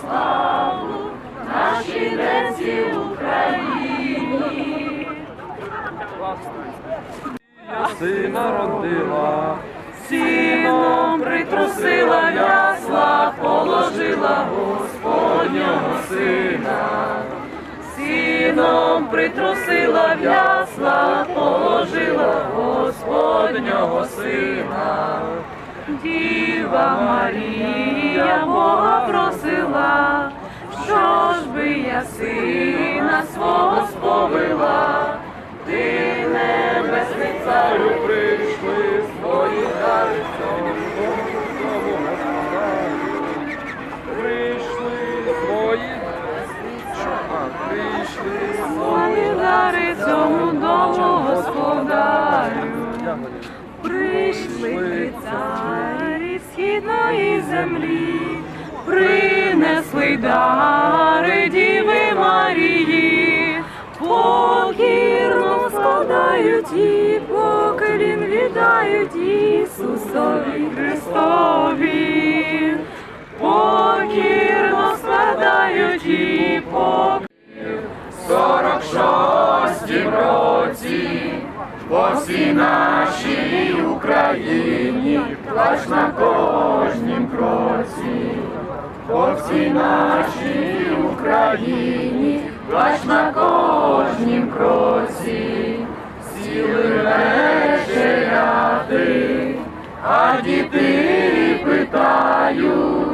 славу нашій ненці Україні. Сина родила, Сіном притрусила ясла, положила Господнього сина. Сіном притрусила в ясла, положила Господнього сина. Діва Марія Бога просила, що ж би я сина свого сповила, ти небесний царю прийшли свої дари дому господарю. Прийшли свої, прийшли Свої дари цьому дому господарю. Прийшли царі східної землі, принесли дари Діви Марії, покірно складають і поколін віддають Ісусові Христові, кожнім кроці, по всій нашій Україні, плач на кожнім кроці, сіли вечеряти, а діти питають.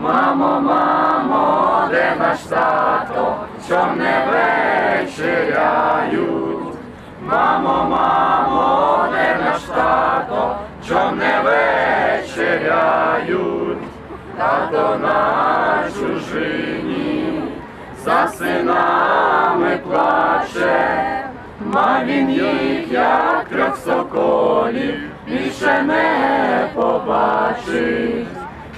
Мамо, мамо, де наш тато, що не на за синами плаче, ма він їх, як трьох соколів, більше не побачить.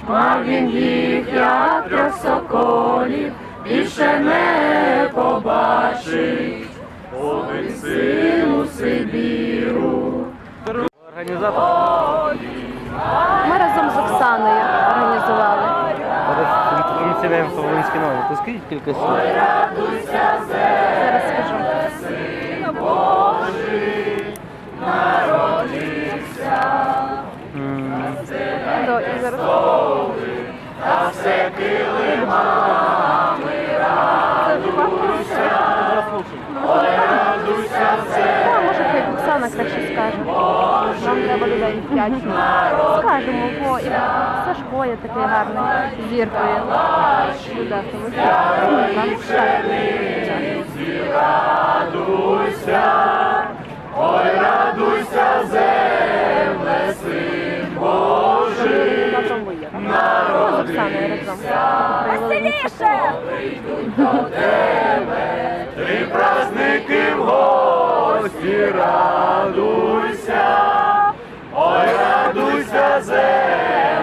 Мав він їх, як трьох соколів, більше не побачить. Один син у Сибіру. То скажіть кілька слів. Зараз скажу. До, і зараз. Та, може, хай Оксана краще скаже. Нам треба людей п'ять. Скажемо, бо і Сашко є такий гарний зіркою. Скаже. Ой, радуйся, земле, син Божий, На тому є. Ми з Оксаною разом. Веселіше! Три праздники в гості, радуйся, ой, радуйся, земле,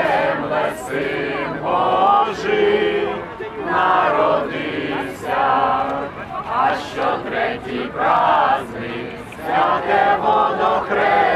святе водохреще,